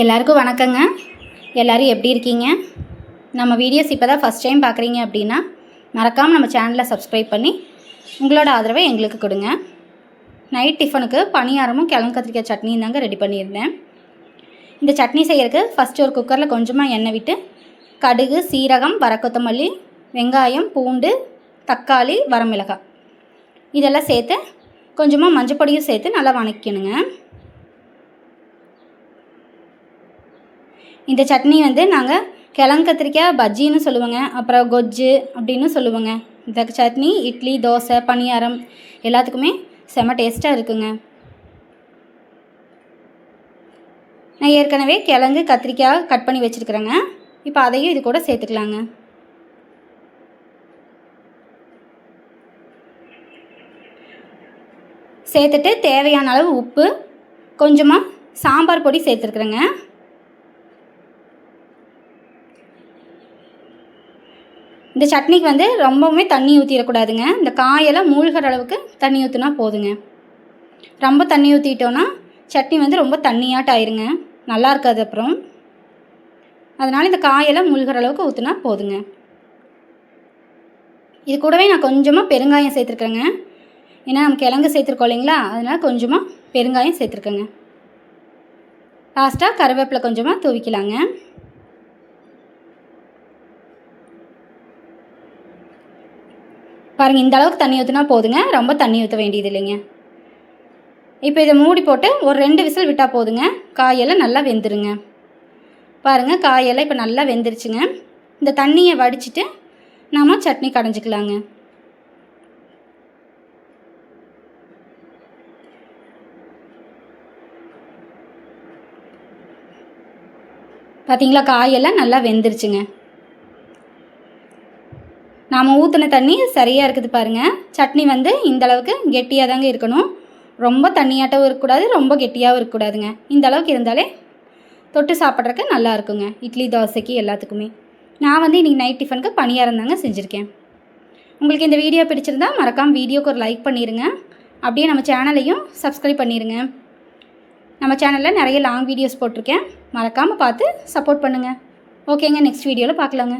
எல்லாருக்கும் வணக்கங்க. எல்லோரும் எப்படி இருக்கீங்க? நம்ம வீடியோஸ் இப்போ தான் ஃபஸ்ட் டைம் பார்க்குறீங்க அப்படின்னா மறக்காமல் நம்ம சேனலை சப்ஸ்கிரைப் பண்ணி உங்களோட ஆதரவை எங்களுக்கு கொடுங்க. நைட் டிஃபனுக்கு பணியாரமும் கிழங்கு கத்திரிக்காய் சட்னியும் தாங்க ரெடி பண்ணியிருந்தேன். இந்த சட்னி செய்யறதுக்கு ஃபஸ்ட்டு ஒரு குக்கரில் கொஞ்சமாக எண்ணெய் விட்டு கடுகு சீரகம் வரக்கொத்தமல்லி வெங்காயம் பூண்டு தக்காளி வரமிளகாய். இதெல்லாம் சேர்த்து கொஞ்சமாக மஞ்சள் பொடியும் சேர்த்து நல்லா வணக்கணுங்க இந்த சட்னி வந்து நாங்கள் கிழங்கு கத்திரிக்காய் பஜ்ஜின்னு சொல்லுவோங்க. அப்புறம் கொஜ்ஜு அப்படின்னு சொல்லுவோங்க. இந்த சட்னி இட்லி தோசை பணியாரம் எல்லாத்துக்குமே செம டேஸ்ட்டாக இருக்குங்க. நான் ஏற்கனவே கிழங்கு கத்திரிக்காய் கட் பண்ணி வச்சுருக்குறேங்க. இப்போ அதையும் இது கூட சேர்த்துக்கலாங்க. சேர்த்துட்டு தேவையான அளவு உப்பு கொஞ்சமாக சாம்பார் பொடி சேர்த்துருக்குறேங்க. இந்த சட்னிக்கு வந்து ரொம்பவுமே தண்ணி ஊற்றிடக்கூடாதுங்க இந்த காயெல்லாம் மூழ்கிற அளவுக்கு தண்ணி ஊற்றினா போதுங்க. ரொம்ப தண்ணி ஊற்றிட்டோன்னா சட்னி வந்து ரொம்ப தண்ணியாட்டம் ஆயிருங்க. நல்லா இருக்காது அப்புறம். அதனால் இந்த காயெல்லாம் மூழ்கிற அளவுக்கு ஊற்றினா போதுங்க. இது கூடவே நான் கொஞ்சமாக பெருங்காயம் சேர்த்துருக்கேங்க. ஏன்னா நம்ம கிழங்கு சேர்த்துருக்கோம் இல்லைங்களா? அதனால் கொஞ்சமாக பெருங்காயம் சேர்த்துருக்கேங்க. லாஸ்ட்டாக கருவேப்பிலை கொஞ்சமாக தூவிக்கலாங்க. பாருங்கள் இந்த அளவுக்கு தண்ணி ஊற்றினா போதுங்க. ரொம்ப தண்ணி ஊற்ற வேண்டியது இல்லைங்க. இப்போ இதை மூடி போட்டு ஒரு ரெண்டு விசில் விட்டால் போதுங்க. காயெல்லாம் நல்லா வெந்துருங்க. பாருங்கள் காயெல்லாம் இப்போ நல்லா வெந்துருச்சுங்க. இந்த தண்ணியை வடிச்சிட்டு நாம் சட்னி கடைஞ்சிக்கலாங்க. பார்த்தீங்களா காயெல்லாம் நல்லா வெந்துருச்சுங்க. நாம் ஊற்றின தண்ணி சரியாக இருக்குது பாருங்கள் சட்னி வந்து இந்த அளவுக்கு கெட்டியாக தாங்க இருக்கணும். ரொம்ப தண்ணியாட்டவும் இருக்கக்கூடாது ரொம்ப கெட்டியாகவும் இருக்கக்கூடாதுங்க. இந்த அளவுக்கு இருந்தாலே தொட்டு சாப்பிட்றதுக்கு நல்லா இருக்குங்க. இட்லி தோசைக்கு எல்லாத்துக்குமே. நான் வந்து இன்றைக்கி நைட் டிஃபனுக்கு பணியாரம் தாங்க செஞ்சுருக்கேன். உங்களுக்கு இந்த வீடியோ பிடிச்சிருந்தா மறக்காமல் வீடியோக்கு ஒரு லைக் பண்ணிடுங்க அப்படியே நம்ம சேனலையும் சப்ஸ்கிரைப் பண்ணிடுங்க நம்ம சேனலில் நிறைய லாங் வீடியோஸ் போட்டிருக்கேன். மறக்காமல் பார்த்து சப்போர்ட் பண்ணுங்கள் ஓகேங்க நெக்ஸ்ட் வீடியோவில் பார்க்கலாங்க.